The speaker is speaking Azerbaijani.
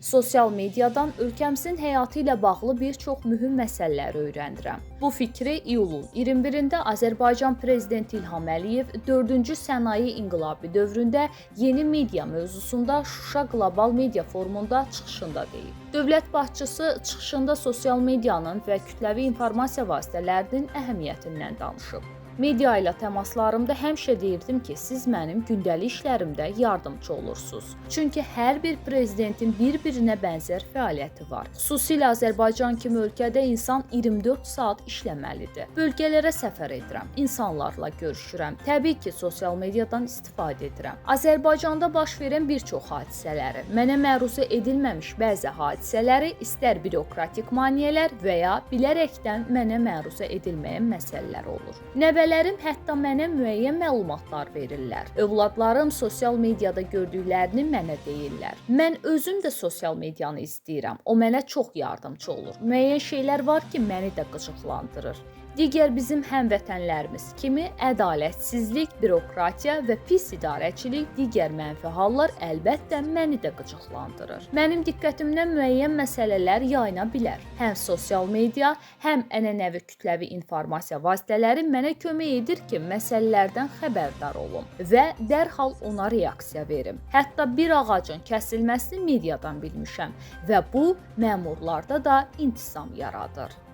Sosial mediadan ölkəmizin həyatı ilə bağlı bir çox mühüm məsələləri öyrənirəm. Bu fikri iyulun 21-də Azərbaycan prezidenti İlham Əliyev 4-cü sənaye inqilabı dövründə yeni media mövzusunda Şuşa Qlobal Media Forumunda çıxışında deyib. Dövlət başçısı çıxışında sosial medianın və kütləvi informasiya vasitələrinin əhəmiyyətindən danışıb. Media ilə təmaslarımda həmişə deyirdim ki, siz mənim gündəlik işlərimdə yardımçı olursunuz. Çünki hər bir prezidentin bir-birinə bənzər fəaliyyəti var. Xüsusilə Azərbaycan kimi ölkədə insan 24 saat işləməlidir. Bölgələrə səfər edirəm, insanlarla görüşürəm. Təbii ki, sosial mediadan istifadə edirəm. Azərbaycanda baş verən bir çox hadisələri, mənə məruzə edilməmiş bəzi hadisələri istər bürokratik maneələr və ya bilərəkdən mənə məruzə edilməyən məsələlər olur. Nəvələrim hətta mənə müəyyən məlumatlar verirlər. Övladlarım sosial mediada gördüklərini mənə deyirlər. Mən özüm də sosial medianı izləyirəm. O mənə çox yardımçı olur. Müəyyən şeylər var ki, məni də qıcıqlandırır. Digər bizim həmvətənlərimiz kimi ədalətsizlik, bürokratiya və pis idarəçilik digər mənfi hallar əlbəttə məni də qıcıqlandırır. Mənim diqqətimdən müəyyən məsələlər yayına bilər. Həm sosial media, həm ənənəvi kütləvi informasiya vasitələri mənə kömək edir ki, məsələlərdən xəbərdar olum və dərhal ona reaksiya verim. Hətta bir ağacın kəsilməsini mediadan bilmişəm və bu məmurlarda da intisam yaradır.